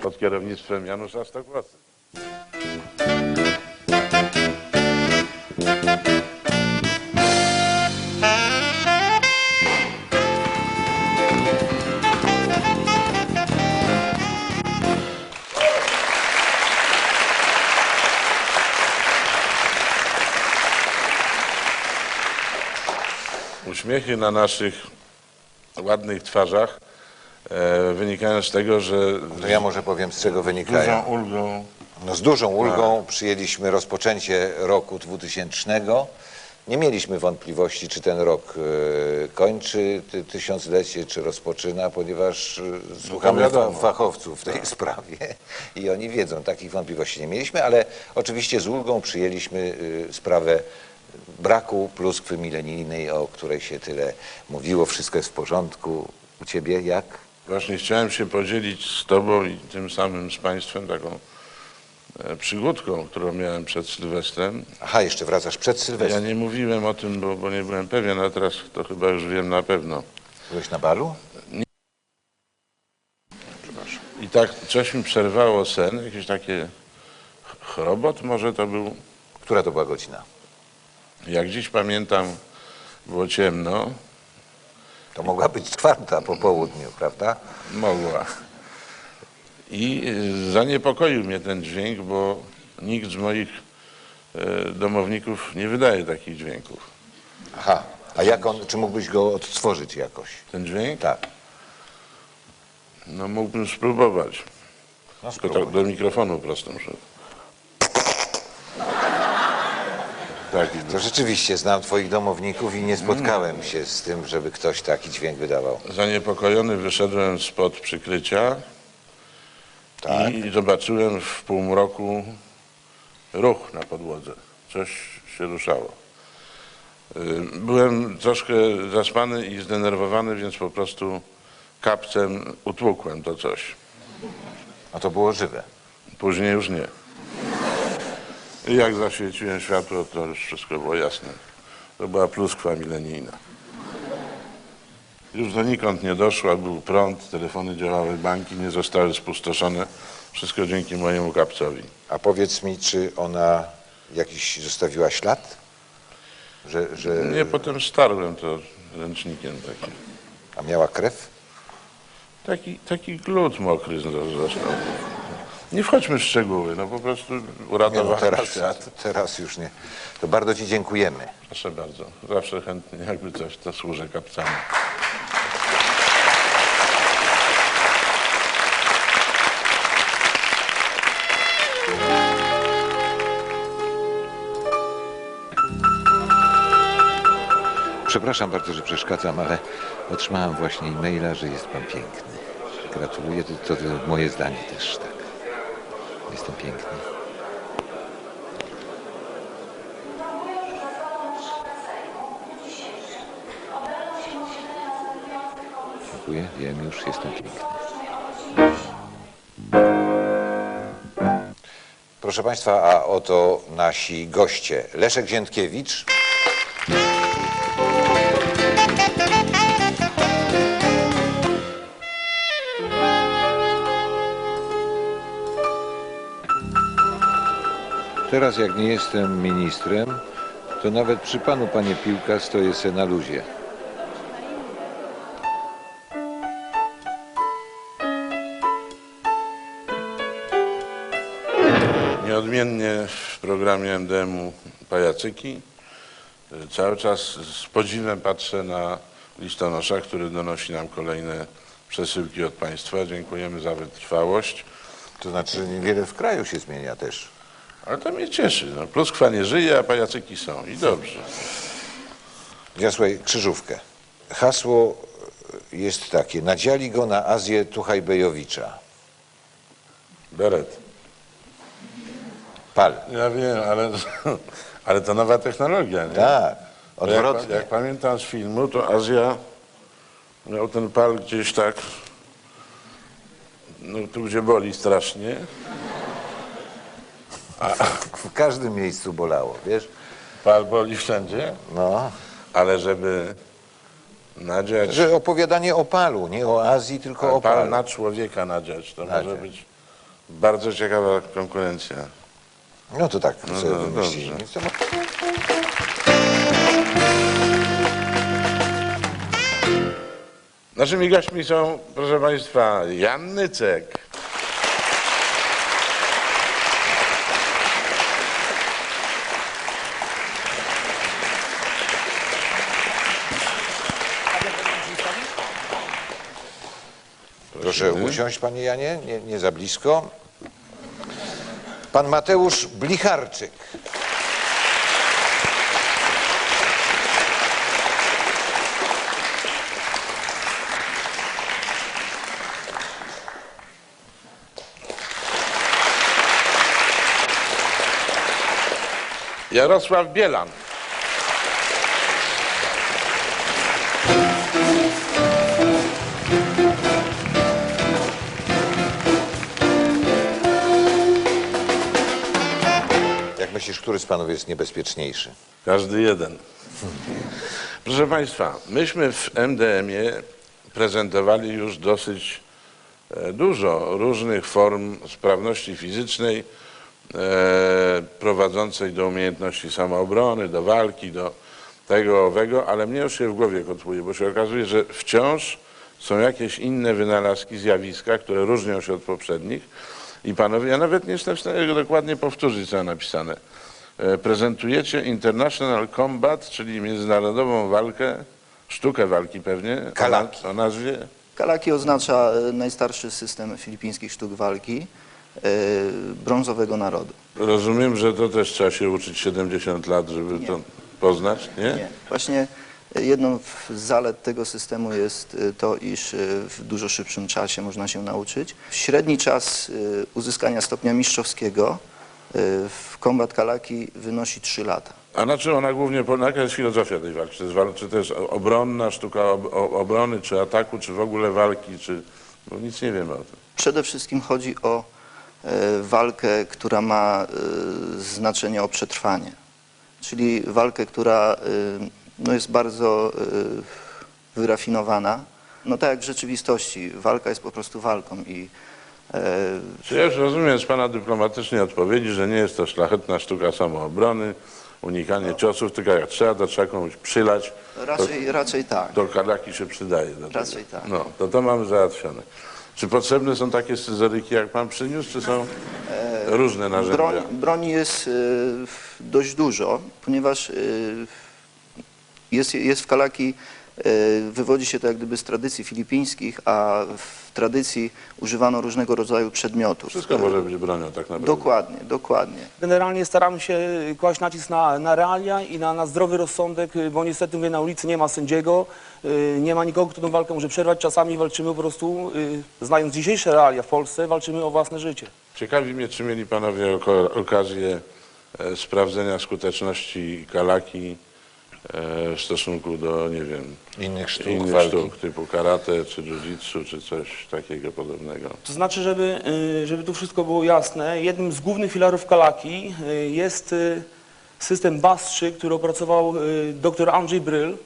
pod kierownictwem Janusza Stokłosy. Uśmiechy na naszych ładnych twarzach e, wynikają z tego, że To ja może powiem, z czego z wynikają. dużą ulgą No, z dużą ulgą przyjęliśmy rozpoczęcie roku 2000. Nie mieliśmy wątpliwości, czy ten rok e, kończy ty, tysiąclecie, czy rozpoczyna, ponieważ e, słuchamy wiadomo. fa- fachowców w tej sprawie i oni wiedzą, takich wątpliwości nie mieliśmy, ale oczywiście z ulgą przyjęliśmy e, sprawę braku pluskwy milenijnej, o której się tyle mówiło. Wszystko jest w porządku. U ciebie jak? Właśnie chciałem się podzielić z Tobą i tym samym z Państwem taką e, przygódką, którą miałem przed Sylwestrem. Aha, jeszcze wracasz przed Ja Sylwestrem. nie mówiłem o tym, bo, bo nie byłem pewien, a teraz to chyba już wiem na pewno. Byłeś na balu? I tak coś mi przerwało sen, jakieś takie ch- chrobot może to był. Która to była godzina? Jak dziś pamiętam, było ciemno, To mogła być czwarta po południu, prawda? mogła. I y, zaniepokoił mnie ten dźwięk, bo nikt z moich e, domowników nie wydaje takich dźwięków. Aha. A jak on, czy mógłbyś go odtworzyć jakoś? Ten dźwięk? Tak. No mógłbym spróbować. No, spróbuj. tak do mikrofonu prosto muszę. Taki To rzeczywiście znam twoich domowników i nie spotkałem się z tym, żeby ktoś taki dźwięk wydawał. Zaniepokojony wyszedłem spod przykrycia Tak. i zobaczyłem w półmroku ruch na podłodze. Coś się ruszało. Y, Byłem troszkę zaspany i zdenerwowany, więc po prostu kapcem utłukłem to coś. A to było żywe. Później już nie. I jak zaświeciłem światło, to już wszystko było jasne. To była pluskwa milenijna. Już donikąd nie doszła, był prąd, telefony działały, banki nie zostały spustoszone. Wszystko dzięki mojemu kapcowi. A powiedz mi, czy ona jakiś zostawiła ślad? Że, że, Nie, potem starłem to ręcznikiem takim. a miała krew? Taki, taki glut mokry został. Nie wchodźmy w szczegóły, no po prostu Nie, no uratowałem teraz, świat. teraz już nie. To bardzo ci dziękujemy. Proszę bardzo, zawsze chętnie, jakby coś, to służę kapcami. Przepraszam bardzo, że przeszkadzam, ale otrzymałem właśnie e-maila, że jest pan piękny. Gratuluję, to, to, to moje zdanie też tak. Jestem piękny. Dziękuję, wiem już, jestem piękny. Proszę Państwa, a oto nasi goście. Leszek Ziętkiewicz. Teraz jak nie jestem ministrem, to nawet przy panu, panie Piłka, stoję se na luzie. Nieodmiennie w programie MDM-u Pajacyki y, cały czas z podziwem patrzę na listonosza, który donosi nam kolejne przesyłki od Państwa. Dziękujemy za wytrwałość. To znaczy niewiele w kraju się zmienia też. Ale to mnie cieszy. No, pluskwa nie żyje, a pajacyki są. I dobrze. Ja słuchaj, krzyżówkę. Hasło jest takie. Nadziali go na Azję Tuchajbejowicza. Beret. Pal. Ja wiem, ale, ale to nowa technologia, nie? Tak, Bo Jak, odwrotnie. jak pamiętam z filmu, to Azja miał ten pal gdzieś tak, no tu gdzie boli strasznie. W każdym miejscu bolało, wiesz? Pal boli wszędzie, No. ale żeby nadziać Że opowiadanie o palu, nie o Azji, tylko o pal palu. na człowieka nadziać, to Nadziać. może być Bardzo ciekawa konkurencja. No to tak No, sobie no, wymyślili. dobrze. To Naszymi gośćmi są, proszę Państwa, Jan Nycek, Proszę usiąść, panie Janie, nie, nie za blisko. Pan Mateusz Blicharczyk. Jarosław Bielan, myślisz, który z panów jest niebezpieczniejszy? każdy jeden. Proszę Państwa, myśmy w MDM-ie prezentowali już dosyć e, dużo różnych form sprawności fizycznej e, prowadzącej do umiejętności samoobrony, do walki, do tego, owego, ale mnie już się w głowie kotłuje, bo się okazuje, że wciąż są jakieś inne wynalazki, zjawiska, które różnią się od poprzednich. I panowie, ja nawet nie jestem w stanie go dokładnie powtórzyć, co napisane. E, Prezentujecie International Combat, czyli międzynarodową walkę, sztukę walki pewnie, Kalaki. o nazwie Kalaki oznacza e, najstarszy system filipińskich sztuk walki e, brązowego narodu. Rozumiem, że to też trzeba się uczyć 70 lat, żeby Nie. to poznać, nie? Nie. Właśnie jedną z zalet tego systemu jest e, to, iż e, w dużo szybszym czasie można się nauczyć. Średni czas e, uzyskania stopnia mistrzowskiego w kombat kalaki wynosi 3 lata. A na czym ona głównie, jaka jest filozofia tej walki? Czy to jest, czy to jest obronna, sztuka ob, obrony, czy ataku, czy w ogóle walki, czy... Bo nic nie wiemy o tym. Przede wszystkim chodzi o e, walkę, która ma e, znaczenie o przetrwanie. Czyli walkę, która e, no jest bardzo e, wyrafinowana. No tak jak w rzeczywistości, walka jest po prostu walką i e, Czy ja już rozumiem z Pana dyplomatycznej odpowiedzi, że nie jest to szlachetna sztuka samoobrony, unikanie ciosów, tylko jak trzeba, to trzeba komuś przylać, raczej, raczej tak. to kalaki się przydaje. Do tego. Raczej tak. No, to to mamy załatwione. Czy potrzebne są takie scyzoryki, jak Pan przyniósł, czy są różne narzędzia? Broń, broni jest e, dość dużo, ponieważ e, jest, jest w Kalaki, e, wywodzi się to jak gdyby z tradycji filipińskich, a w tradycji używano różnego rodzaju przedmiotów. Wszystko może być bronią tak naprawdę. Dokładnie, dokładnie. Generalnie staramy się kłaść nacisk na, na realia i na, na zdrowy rozsądek, bo niestety mówię, na ulicy nie ma sędziego, y, nie ma nikogo, kto tę walkę może przerwać. Czasami walczymy po prostu, y, znając dzisiejsze realia w Polsce, walczymy o własne życie. Ciekawi mnie, czy mieli Panowie okazję e, sprawdzenia skuteczności kalaki e, w stosunku do, nie wiem, Innych sztuk innych walki. sztuk typu karate, czy jiu-jitsu, czy coś takiego podobnego. To znaczy, żeby, y, żeby tu wszystko było jasne, jednym z głównych filarów Kalaki y, jest system BAS-3, który opracował dr Andrzej Bryl.